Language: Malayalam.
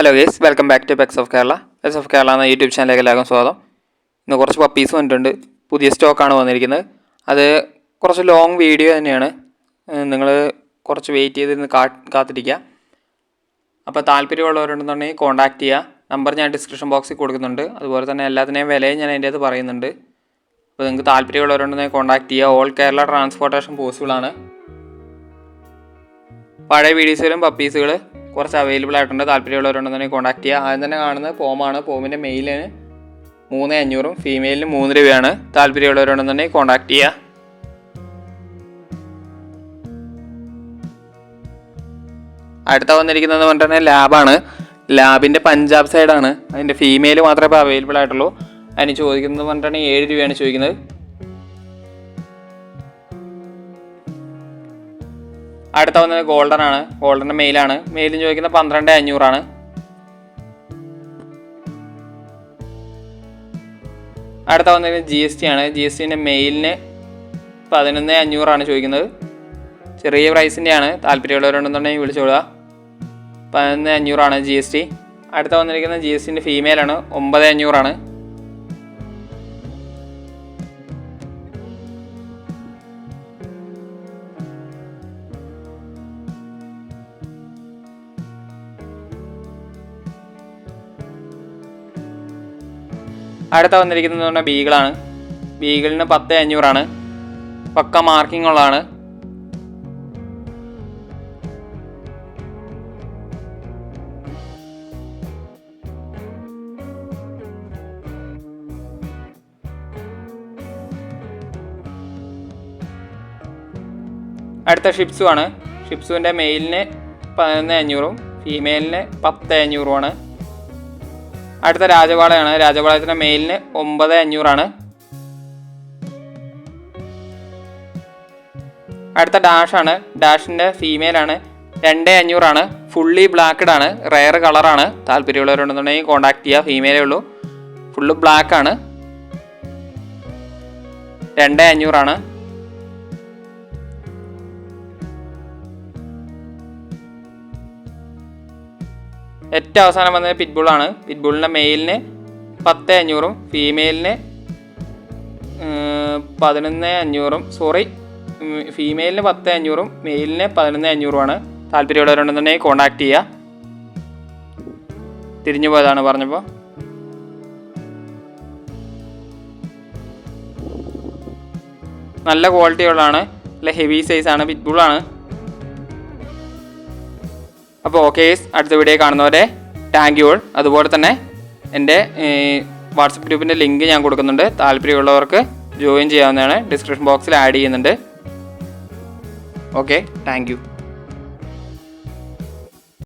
Hello guys welcome back to Pex of Kerala Pex of Kerala എന്ന യൂട്യൂബ് ചാനലിലേക്ക് എല്ലാവർക്കും സ്വാഗതം. ഇന്ന് കുറച്ച് പപ്പീസ് വന്നിട്ടുണ്ട്. പുതിയ സ്റ്റോക്കാണ് വന്നിരിക്കുന്നത്. അത് കുറച്ച് ലോങ് വീഡിയോ തന്നെയാണ്. നിങ്ങൾ കുറച്ച് വെയിറ്റ് ചെയ്തിരുന്ന് കാ കാത്തിരിക്കുക. അപ്പോൾ താല്പര്യമുള്ളവരുണ്ടെന്നുണ്ടെങ്കിൽ കോൺടാക്റ്റ് ചെയ്യുക. നമ്പർ ഞാൻ ഡിസ്ക്രിപ്ഷൻ ബോക്സിൽ കൊടുക്കുന്നുണ്ട്. അതുപോലെ തന്നെ എല്ലാത്തിനെയും വിലയും ഞാൻ അതിന്റെ അത് പറയുന്നുണ്ട്. അപ്പോൾ നിങ്ങൾക്ക് താല്പര്യമുള്ളവരുണ്ടെന്നുണ്ടെങ്കിൽ കോൺടാക്റ്റ് ചെയ്യുക. ഓൾ കേരള ട്രാൻസ്പോർട്ടേഷൻ പോസിബിളാണ് പഴയ വീഡിയോസിലും പപ്പീസുകൾ കുറച്ച് അവൈലബിൾ ആയിട്ടുണ്ട്. താല്പര്യമുള്ളവരുണ്ടെന്നുണ്ടെങ്കിൽ കോൺടാക്ട് ചെയ്യുക ആദ്യം തന്നെ കാണുന്ന പോമാണ് പോമിന്റെ മെയിലിന് മൂന്ന് അഞ്ഞൂറും ഫീമെയിലിന് മൂന്ന് രൂപയാണ്. താല്പര്യമുള്ളവരുണ്ടെന്നുണ്ടെങ്കിൽ കോൺടാക്ട് ചെയ്യുക അടുത്ത വന്നിരിക്കുന്നത് പറഞ്ഞിട്ടുണ്ടെങ്കിൽ ലാബാണ് ലാബിന്റെ പഞ്ചാബ് സൈഡാണ് അതിന്റെ ഫീമെയിൽ മാത്രമേ ഇപ്പോൾ അവൈലബിൾ ആയിട്ടുള്ളൂ. അതിന് ചോദിക്കുന്നത് പറഞ്ഞിട്ടുണ്ടെങ്കിൽ ഏഴ് രൂപയാണ് ചോദിക്കുന്നത്. അടുത്ത വന്നത് ഗോൾഡൻ ആണ്. ഗോൾഡന്റെ മെയിലാണ് മെയിലിൽ ചോദിക്കുന്നത് പന്ത്രണ്ട് അഞ്ഞൂറാണ്. അടുത്ത വന്നത് ജി എസ് ടി ആണ്. ജി എസ് ടിന്റെ മെയിലിന് പതിനൊന്ന് അഞ്ഞൂറാണ് ചോദിക്കുന്നത്. ചെറിയ പ്രൈസിന്റെ ആണ് താല്പര്യമുള്ളവരുണ്ടെന്നുണ്ടെങ്കിൽ വിളിച്ചോളുക പതിനൊന്ന് അഞ്ഞൂറാണ് ജി എസ് ടി അടുത്ത വന്നിരിക്കുന്നത് ജി എസ് ടിന്റെ ഫീമെയിലാണ് ഒമ്പത് അഞ്ഞൂറാണ്. അടുത്ത വന്നിരിക്കുന്നത് പറഞ്ഞാൽ ബീഗിളാണ്. ബീഗിളിന് പത്ത് അഞ്ഞൂറാണ്. പക്ക മാർക്കിംഗ് ഉള്ളതാണ് അടുത്ത ഷിപ്സു ആണ് ഷിപ്സുവിന്റെ മെയിലിന് പതിനൊന്ന് അഞ്ഞൂറും ഫീമെയിലിന് പത്ത് അഞ്ഞൂറുമാണ്. അടുത്ത രാജപാളയാണ്. രാജപാളയത്തിന്റെ മെയിലിന് ഒമ്പത് അഞ്ഞൂറാണ്. അടുത്ത ഡാഷാണ് ഡാഷിന്റെ ഫീമെയിലാണ് രണ്ട് അഞ്ഞൂറാണ്. ഫുള്ളി ബ്ലാക്ക്ഡ് ആണ്. റയർ കളറാണ് താല്പര്യമുള്ളവരുണ്ടെന്നുണ്ടെങ്കിൽ കോൺടാക്ട് ചെയ്യുക ഫീമെയിലേ ഉള്ളൂ. ഫുള്ള് ബ്ലാക്ക് ആണ്. രണ്ട് അഞ്ഞൂറാണ്. ഏറ്റവും അവസാനം വന്നത് പിറ്റ്ബുള്ളാണ് പിറ്റ്ബുള്ളിന്റെ മെയിലിന് പത്ത് അഞ്ഞൂറും ഫീമെയിലിന് പതിനൊന്ന് അഞ്ഞൂറും സോറി ഫീമെയിലിന് പത്ത് അഞ്ഞൂറും മെയിലിന് പതിനൊന്ന് അഞ്ഞൂറുമാണ്. താല്പര്യമുള്ളവരുണ്ടെന്നുണ്ടെങ്കിൽ കോൺടാക്ട് ചെയ്യുക തിരിഞ്ഞു പോയതാണ് പറഞ്ഞപ്പോൾ നല്ല ക്വാളിറ്റി ഉള്ളതാണ്. നല്ല ഹെവി സൈസാണ് പിറ്റ്ബുള്ളാണ് അപ്പോൾ ഓക്കെ അടുത്ത വീഡിയോ കാണുന്നവരെ താങ്ക് യു ഓൾ അതുപോലെ തന്നെ എന്റെ വാട്സപ്പ് ഗ്രൂപ്പിന്റെ ലിങ്ക് ഞാൻ കൊടുക്കുന്നുണ്ട്. താല്പര്യമുള്ളവർക്ക് ജോയിൻ ചെയ്യാവുന്നതാണ്. ഡിസ്ക്രിപ്ഷൻ ബോക്സിൽ ആഡ് ചെയ്യുന്നുണ്ട്. Okay thank